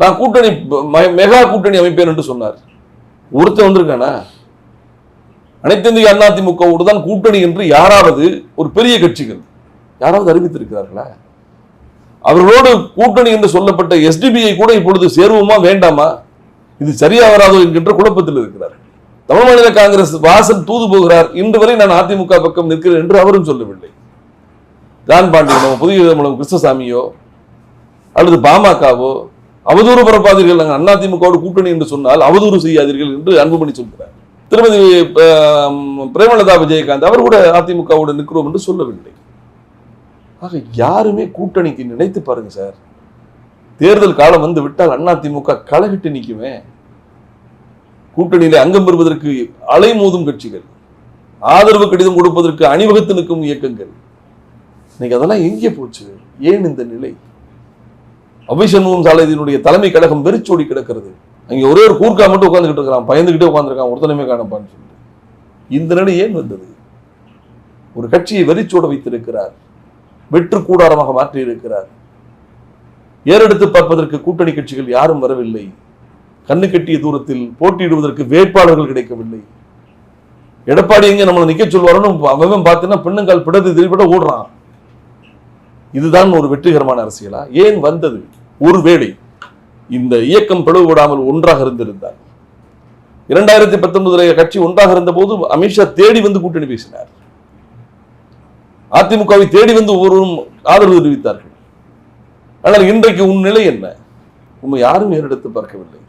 நான் கூட்டணி மெகா கூட்டணி அமைப்பேன் என்று சொன்னார்? ஒருத்தன் வந்திருக்கானா? அனைத்து இந்திய அண்ணா திமுகவோடு தான் கூட்டணி என்று யாராவது ஒரு பெரிய கட்சிகள் யாராவது அறிவித்திருக்கிறார்களா? அவர்களோடு கூட்டணி என்று சொல்லப்பட்ட எஸ்டிபிஐ கூட இப்பொழுது சேருவோமா வேண்டாமா? இது சரியா வராதோ என்கின்ற குழப்பத்தில் இருக்கிறார் தமிழ் மாநில காங்கிரஸ் வாசல் தூது போகிறார். இன்று வரை நான் அதிமுக பக்கம் நிற்கிறேன் என்று அவரும் சொல்லவில்லை. ஜான் பாண்டியனோ புதிய மூலம் கிருஷ்ணசாமியோ அல்லது பாமகவோ அவதூறு பரப்பாதீர்கள் நாங்கள் அதிமுகவோடு கூட்டணி என்று சொன்னால் அவதூறு செய்யாதீர்கள் என்று அன்புமணி சொல்கிறார். திருமதி பிரேமலதா விஜயகாந்த் அவர் கூட அதிமுகவோடு நிற்கிறோம் என்று சொல்லவில்லை. ஆக யாருமே கூட்டணிக்கு நினைத்து பாருங்க சார். தேர்தல் காலம் வந்து விட்டால் அண்ணா திமுக களைகிட்டு நிற்குமே. கூட்டணியில அங்கம் பெறுவதற்கு அலைமோதும் கட்சிகள். ஆதரவு கடிதம் கொடுப்பதற்கு அணிவகுத்து நிற்கும் இயக்கங்கள். இன்னைக்கு அதெல்லாம் எங்கே போச்சு? ஏன் இந்த நிலை? அபிஷண்முகம் சாலையினுடைய தலைமை கழகம் வெறிச்சோடி கிடக்கிறது. அங்கே ஒரே ஒரு கூர்க்கா மட்டும் உட்காந்துக்கிட்டு இருக்கிறான் பயந்துகிட்டே உட்காந்துருக்கான் ஒருத்தனையுமே காணப்பான்னு சொல்லிட்டு. இந்த நிலை ஏன் வந்தது? ஒரு கட்சியை வெறிச்சோட வைத்திருக்கிறார். வெற்று கூடாரமாக மாற்றி இருக்கிறார் ஏறெடுத்து பார்ப்பதற்கு கூட்டணி கட்சிகள் யாரும் வரவில்லை. கண்ணு கட்டிய தூரத்தில் போட்டியிடுவதற்கு வேட்பாளர்கள் கிடைக்கவில்லை. எடப்பாடி எங்க நம்மளை நிக்க சொல்வாரன்னு அவன் பார்த்தீங்கன்னா பெண்ணுங்கால் பிடது திருப்பிட ஓடுறான். இதுதான் ஒரு வெற்றிகரமான அரசியலா? ஏன் வந்தது? ஒருவேளை இந்த இயக்கம் பிளவுபடாமல் ஒன்றாக இருந்திருந்தார் இரண்டாயிரத்தி பத்தொன்பதுல கட்சி ஒன்றாக இருந்த போது அமித்ஷா தேடி வந்து கூட்டணி பேசினார். அதிமுகவை தேடி வந்து ஒவ்வொருவரும் ஆதரவு தெரிவித்தார்கள். ஆனால் இன்றைக்கு உன் நிலை என்ன? உண்மை யாரும் ஏறெடுத்து பார்க்கவில்லை.